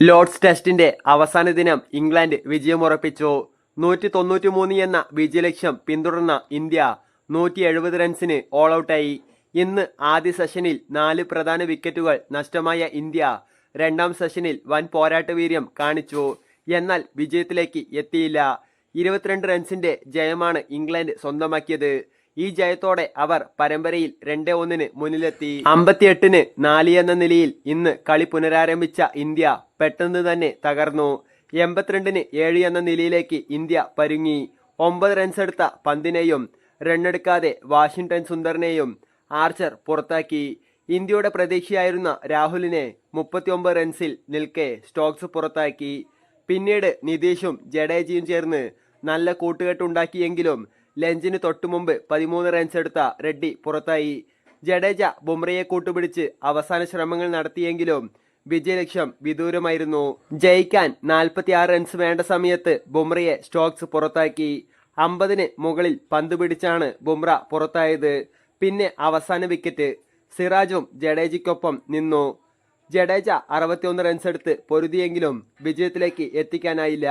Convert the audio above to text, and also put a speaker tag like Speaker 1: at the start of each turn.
Speaker 1: Lord's ടെസ്റ്റിന്റെ അവസാന ദിനം ഇംഗ്ലണ്ട് വിജയമുറപ്പിച്ചു. നൂറ്റി തൊണ്ണൂറ്റി മൂന്ന് എന്ന വിജയലക്ഷ്യം പിന്തുടർന്ന ഇന്ത്യ നൂറ്റി എഴുപത് റൺസിന് ഓൾ ഔട്ടായി ഇന്ന് ആദ്യ സെഷനിൽ നാല് പ്രധാന വിക്കറ്റുകൾ നഷ്ടമായ ഇന്ത്യ രണ്ടാം സെഷനിൽ വൻ പോരാട്ട വീര്യം കാണിച്ചു. എന്നാൽ വിജയത്തിലേക്ക് എത്തിയില്ല. ഇരുപത്തിരണ്ട് റൺസിന്റെ ജയമാണ് ഇംഗ്ലണ്ട് സ്വന്തമാക്കിയത്. ഈ ജയത്തോടെ അവർ പരമ്പരയിൽ രണ്ട് ഒന്നിന് മുന്നിലെത്തി. അമ്പത്തിയെട്ടിന് നാല് എന്ന നിലയിൽ ഇന്ന് കളി പുനരാരംഭിച്ച ഇന്ത്യ പെട്ടെന്ന് തന്നെ തകർന്നു. എൺപത്തിരണ്ടിന് ഏഴ് എന്ന നിലയിലേക്ക് ഇന്ത്യ പരുങ്ങി. ഒമ്പത് റൺസ് എടുത്ത പന്തിനെയും റണ്ണെടുക്കാതെ വാഷിംഗ്ടൺ സുന്ദറിനെയും ആർച്ചർ പുറത്താക്കി. ഇന്ത്യയുടെ പ്രതീക്ഷയായിരുന്ന രാഹുലിനെ മുപ്പത്തിയൊമ്പത് റൺസിൽ നിൽക്കെ സ്റ്റോക്സ് പുറത്താക്കി. പിന്നീട് നിതീഷും ജഡേജയും ചേർന്ന് നല്ല കൂട്ടുകെട്ടുണ്ടാക്കിയെങ്കിലും ലഞ്ചിന് തൊട്ടുമുമ്പ് പതിമൂന്ന് റൺസ് എടുത്ത റെഡ്ഡി പുറത്തായി. ജഡേജ ബുംറയെ കൂട്ടുപിടിച്ച് അവസാന ശ്രമങ്ങൾ നടത്തിയെങ്കിലും വിജയലക്ഷ്യം വിദൂരമായിരുന്നു. ജയിക്കാൻ നാൽപ്പത്തിയാറ് റൺസ് വേണ്ട സമയത്ത് ബുംറയെ സ്റ്റോക്സ് പുറത്താക്കി. അമ്പതിന് മുകളിൽ പന്ത് പിടിച്ചാണ് ബുംറ പുറത്തായത്. പിന്നെ അവസാന വിക്കറ്റ് സിറാജും ജഡേജയ്ക്കൊപ്പം നിന്നു. ജഡേജ അറുപത്തിയൊന്ന് റൺസ് എടുത്ത് പൊരുതിയെങ്കിലും വിജയത്തിലേക്ക് എത്തിക്കാനായില്ല.